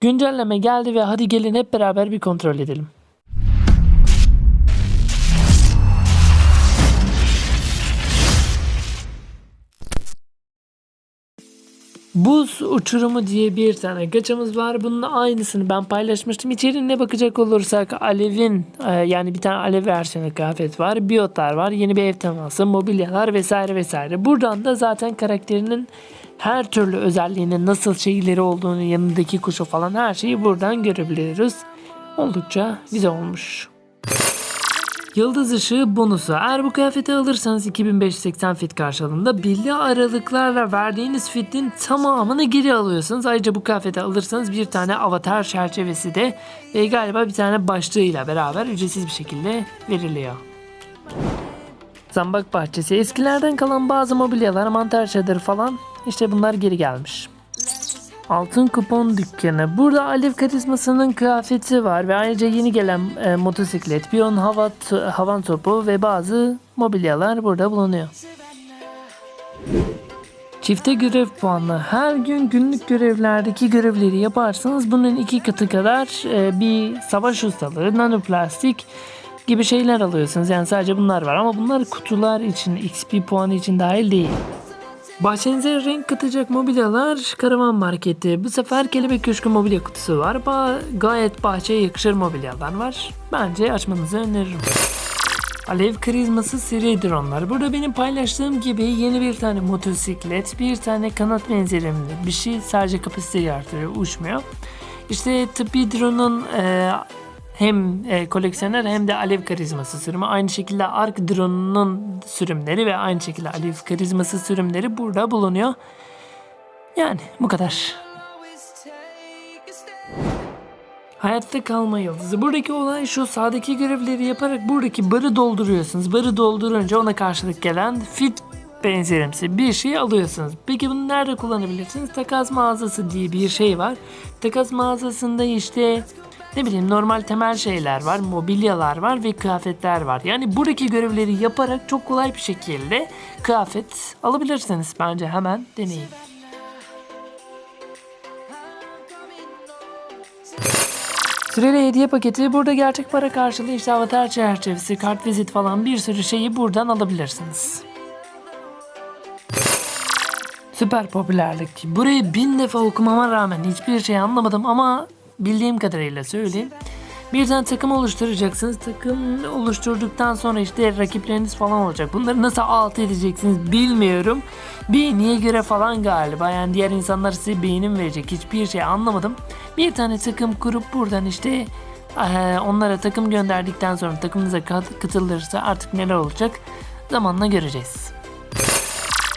Güncelleme geldi ve hadi gelin hep beraber bir kontrol edelim. Buz uçurumu diye bir tane gaçamız var. Bunun aynısını ben paylaşmıştım. İçeriğine bakacak olursak Alev'in e, yani bir tane Alev versiyonu kıyafet var. Biyotlar var. Yeni bir ev teması, mobilyalar vesaire vesaire. Buradan da zaten karakterinin her türlü özelliğinin nasıl şeyleri olduğunu yanındaki kuşu falan her şeyi buradan görebiliyoruz. Oldukça güzel olmuş. Yıldız ışığı bonusu. Eğer bu kıyafeti alırsanız 2580 fit karşılığında belli aralıklarla verdiğiniz fitin tamamını geri alıyorsunuz. Ayrıca bu kıyafeti alırsanız bir tane avatar çerçevesi de ve galiba bir tane başlığıyla beraber ücretsiz bir şekilde veriliyor. Zambak bahçesi. Eskilerden kalan bazı mobilyalar, mantar çadırı falan işte bunlar geri gelmiş. Altın kupon dükkanı. Burada Alev karizmasının kıyafeti var ve ayrıca yeni gelen e, motosiklet, piyon hava havan topu ve bazı mobilyalar burada bulunuyor. Çifte görev puanı. Her gün günlük görevlerdeki görevleri yaparsanız bunun iki katı kadar e, bir savaş ustalığı, nanoplastik gibi şeyler alıyorsunuz. Yani sadece bunlar var ama bunlar kutular için, XP puanı için dahil değil. Bahçenize renk katacak mobilyalar Karavan Marketi. Bu sefer Kelebek Köşkü mobilya kutusu var. Ba- gayet bahçeye yakışır mobilyalar var. Bence açmanızı öneririm. Alev karizması seri dronlar. Burada benim paylaştığım gibi yeni bir tane motosiklet, bir tane kanat benzerimli bir şey. Sadece kapasiteyi artırıyor, uçmuyor. İşte tıbbi drone'un e, hem e, koleksiyoner hem de alev karizması sürümü. Aynı şekilde Ark drone'unun sürümleri ve aynı şekilde alev karizması sürümleri burada bulunuyor. Yani bu kadar. Hayatta kalma yıldızı. Buradaki olay şu sağdaki görevleri yaparak buradaki barı dolduruyorsunuz. Barı doldurunca ona karşılık gelen fit benzerimsi bir şey alıyorsunuz. Peki bunu nerede kullanabilirsiniz? Takas mağazası diye bir şey var. Takas mağazasında işte ne bileyim normal temel şeyler var, mobilyalar var ve kıyafetler var. Yani buradaki görevleri yaparak çok kolay bir şekilde kıyafet alabilirsiniz. Bence hemen deneyin. Süreli hediye paketi burada gerçek para karşılığı işte avatar çerçevesi, kart vizit falan bir sürü şeyi buradan alabilirsiniz. Süper popülerlik. Burayı bin defa okumama rağmen hiçbir şey anlamadım ama bildiğim kadarıyla söyleyeyim. Bir tane takım oluşturacaksınız. Takım oluşturduktan sonra işte rakipleriniz falan olacak. Bunları nasıl alt edeceksiniz bilmiyorum. Beğeniye göre falan galiba. Yani diğer insanlar size beğenim verecek. Hiçbir şey anlamadım. Bir tane takım kurup buradan işte onlara takım gönderdikten sonra takımınıza kat- katılırsa artık neler olacak zamanla göreceğiz.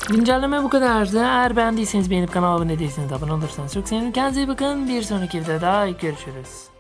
Güncelleme bu kadardı. Eğer beğendiyseniz beğenip kanala abone değilseniz abone olursanız çok sevinirim. Kendinize iyi bakın. Bir sonraki videoda görüşürüz.